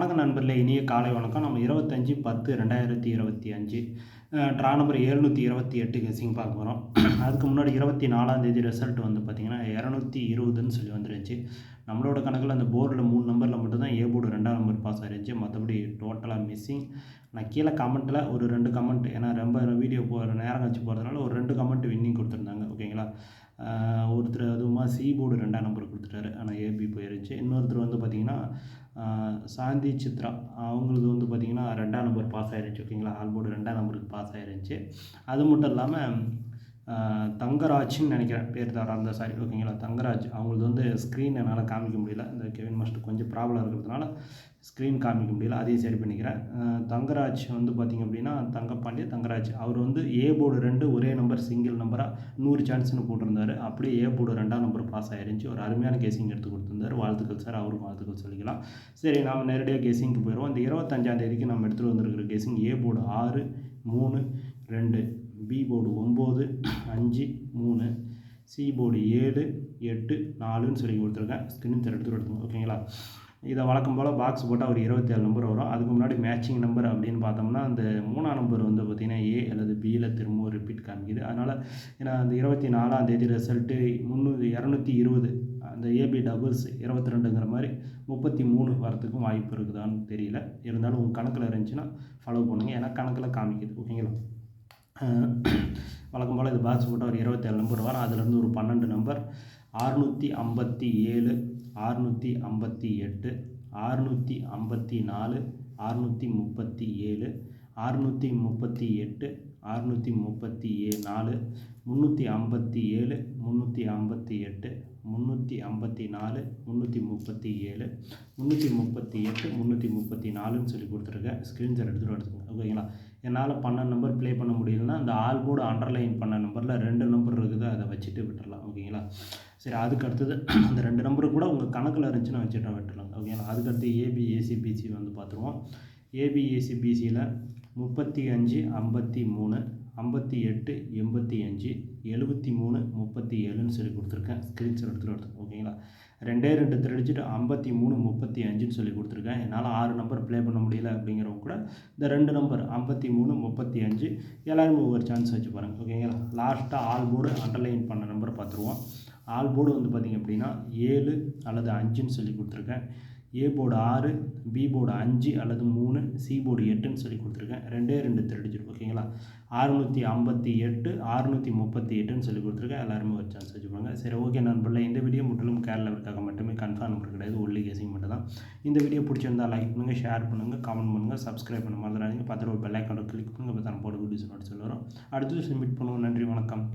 வணக்கம் நண்பர்களே இனிய காலை வணக்கம். நம்ம இருபத்தஞ்சி பத்து ரெண்டாயிரத்தி இருபத்தி அஞ்சு ட்ரா நம்பர் எழுநூற்றி இருபத்தி எட்டு கெஸிங் பார்க்க போகிறோம் அதுக்கு முன்னாடி இருபத்தி நாலாம் தேதி ரிசல்ட் வந்து பார்த்திங்கன்னா இரநூத்தி இருபதுன்னு சொல்லி வந்துருச்சு. நம்மளோட கணக்கில் அந்த போர்டில் மூணு நம்பரில் மட்டும்தான் ஏ போர்டு ரெண்டாம் நம்பர் பாஸ் ஆகிருச்சு மற்றபடி டோட்டலாக மிஸ்ஸிங் நான் கீழே கமெண்ட்டில் ஒரு ரெண்டு கமெண்ட் ஏன்னா ரொம்ப வீடியோ போகிற நேரம் கழிச்சு போகிறதுனால ஒரு ரெண்டு கமெண்ட் வின்னிங் கொடுத்துருந்தாங்க ஓகேங்களா ஒருத்தர் அதுவுமா சி போர்டு ரெண்டாம் நம்பர் கொடுத்துட்டாரு. ஆனால் ஏபி போயிருச்சு. இன்னொருத்தர் வந்து பார்த்திங்கன்னா சாந்தி சித்ரா அவங்களது வந்து பார்த்திங்கன்னா ரெண்டாம் நம்பர் பாஸ் ஆகிருந்துச்சு ஓகேங்களா ஆல் போர்டு ரெண்டாம் நம்பருக்கு பாஸ் ஆகிருந்துச்சி அது மட்டும் இல்லாமல் தங்கராஜ்னு நினைக்கிறேன். பேர் தவிர அந்த சாரி ஓகேங்களா தங்கராஜ். அவங்களது வந்து ஸ்க்ரீன் என்னால் காமிக்க முடியல. இந்த கெவின் மாஸ்டர் கொஞ்சம் ப்ராப்ளம் இருக்கிறதுனால ஸ்க்ரீன் காமிக்க முடியல. அதையும் சரி பண்ணிக்கிறேன். தங்கராஜ் வந்து பார்த்திங்க அப்படின்னா தங்கப்பாண்டிய தங்கராஜ். அவர் வந்து ஏ போர்டு ரெண்டு ஒரே நம்பர் சிங்கிள் நம்பராக நூறு சான்ஸ்னு போட்டிருந்தார். அப்படியே ஏ போர்டு ரெண்டாம் நம்பர் பாஸ் ஆயிருந்துச்சு ஒரு அருமையான கேசிங் எடுத்து கொடுத்துருந்தார். வாழ்த்துக்கள் சார் அவருக்கும் வாழ்த்துக்கள் சொல்லிக்கலாம். சரி நாம் நேரடியாக கேசிங்க்கு போயிடுவோம் இந்த இருபத்தஞ்சாம் தேதிக்கு நம்ம எடுத்துகிட்டு வந்திருக்கிற கேசிங் ஏ போர்டு ஆறு மூணு ரெண்டு. பி போர்டு ஒம்பது அஞ்சு மூணு சி போர்டு ஏழு எட்டு நாலுன்னு சொல்லி கொடுத்துருக்கேன். ஸ்கிரீன் சார் எடுத்துகிட்டு எடுத்துங்க ஓகேங்களா இதை வழக்கம் போல் பாக்ஸ் போட்டால் ஒரு இருபத்தேழு நம்பர் வரும். அதுக்கு முன்னாடி மேட்சிங் நம்பர் அப்படின்னு பார்த்தோம்னா அந்த மூணாம் நம்பர் வந்து பார்த்திங்கன்னா ஏ அல்லது பியில் திரும்பவும் ரிப்பீட் காமிக்குது. அதனால் ஏன்னா அந்த இருபத்தி நாலாம் தேதி ரிசல்ட்டு முந்நூறு இரநூத்தி இருபது அந்த ஏபி டபுள்ஸ் இருபத்தி ரெண்டுங்கிற மாதிரி முப்பத்தி மூணு வரத்துக்கும் வாய்ப்பு இருக்குதான்னு தெரியல. இருந்தாலும் உங்கள் கணக்கில் இருந்துச்சுன்னா ஃபாலோ பண்ணுங்கள் ஏன்னா கணக்கில் காமிக்குது. ஓகேங்களா வழக்கம் போல் இது பாக்ஸ் போட்டால் ஒரு இருபத்தேழு நம்பர் வரும். அதுலேருந்து ஒரு பன்னெண்டு நம்பர் ஆறுநூற்றி ஐம்பத்தி ஏழு ஆறுநூற்றி ஐம்பத்தி எட்டு ஆறுநூற்றி ஐம்பத்தி நாலு ஆறுநூற்றி முப்பத்தி ஏழு ஆறுநூற்றி முப்பத்தி எட்டு அறுநூற்றி முப்பத்தி ஏ நாலு முந்நூற்றி ஐம்பத்தி ஏழு முந்நூற்றி ஐம்பத்தி எட்டு முந்நூற்றி ஐம்பத்தி நாலு முந்நூற்றி முப்பத்தி ஏழு முந்நூற்றி முப்பத்தி எட்டு முந்நூற்றி முப்பத்தி நாலுன்னு சொல்லி கொடுத்துருக்கேன் ஸ்க்ரீன்ஷாட் எடுத்துகிட்டு எடுத்துக்கோங்க ஓகேங்களா? என்னால் பன்னெண்டு நம்பர் ப்ளே பண்ண முடியலன்னா அந்த ஆல் போர்டு அண்டர்லைன் பண்ண நம்பரில் ரெண்டு நம்பர் இருக்குது அதை வச்சுட்டு விட்டுடலாம் ஓகேங்களா? சரி அதுக்கு அடுத்தது அந்த ரெண்டு நம்பர் கூட உங்கள் கணக்கில் இருந்துச்சுன்னா வச்சுட்டு விட்டுறலாம் ஓகேங்களா? அதுக்கடுத்து ஏபிஏசிபிசி பிசி வந்து பார்த்துருவோம். ஏபிஏசிபிசியில் பிசியில் முப்பத்தி அஞ்சு ஐம்பத்தி மூணு ஐம்பத்தி எட்டு எண்பத்தி அஞ்சு எழுபத்தி மூணு முப்பத்தி ஏழுன்னு சொல்லி கொடுத்துருக்கேன். ஸ்க்ரீன்ஷாட் எடுத்துகிட்டு எடுத்து ஓகேங்களா? ரெண்டே ரெண்டு தெரிஞ்சுட்டு ஐம்பத்தி மூணு முப்பத்தி அஞ்சுன்னு சொல்லி கொடுத்துருக்கேன். என்னால் ஆறு நம்பர் ப்ளே பண்ண முடியல அப்படிங்கிறவங்க கூட இந்த ரெண்டு நம்பர் ஐம்பத்தி மூணு முப்பத்தி அஞ்சு எல்லாருமே ஒவ்வொரு சான்ஸ் வச்சு பாருங்கள் ஓகேங்களா? லாஸ்ட்டாக ஆல் போர்டு அண்டர்லைன் பண்ண நம்பர் பார்த்துருவோம். ஆல் போர்டு வந்து பார்த்திங்க அப்படின்னா ஏழு அல்லது அஞ்சுன்னு சொல்லி கொடுத்துருக்கேன். ஏ போர்டு ஆறு பி போர்டு அஞ்சு அல்லது மூணு சி போர்டு எட்டுன்னு சொல்லி கொடுத்துருக்கேன். ரெண்டே ரெண்டு தெரிஞ்சிடும் ஓகேங்களா அறுநூற்றி ஐம்பத்தி எட்டு அறுநூற்றி முப்பத்தி எட்டுன்னு சொல்லி கொடுத்துருக்கேன். எல்லாருமே ஒரு சான்ஸ் வச்சுப்பாங்க சரி ஓகே நண்பர்களே இந்த வீடியோ முற்றிலும் கேரளாவிற்காக மட்டுமே கன்ஃபார்ம் நம்பர் கிடையாது. ஒல்லி கேசிங் மட்டும் தான் இந்த வீடியோ பிடிச்சிருந்தால் லைக் பண்ணுங்கள் ஷேர் பண்ணுங்கள் கமெண்ட் பண்ணுங்கள் சப்ஸ்கிரைப் பண்ண மாதிரி பத்து ரூபா பெல் ஐக்கான கிளிக் பண்ணுங்கள் இப்போ போட வீடியோஸ் நோட்டிஸ் வரும். அடுத்து மீட் பண்ணுவோம். நன்றி வணக்கம்.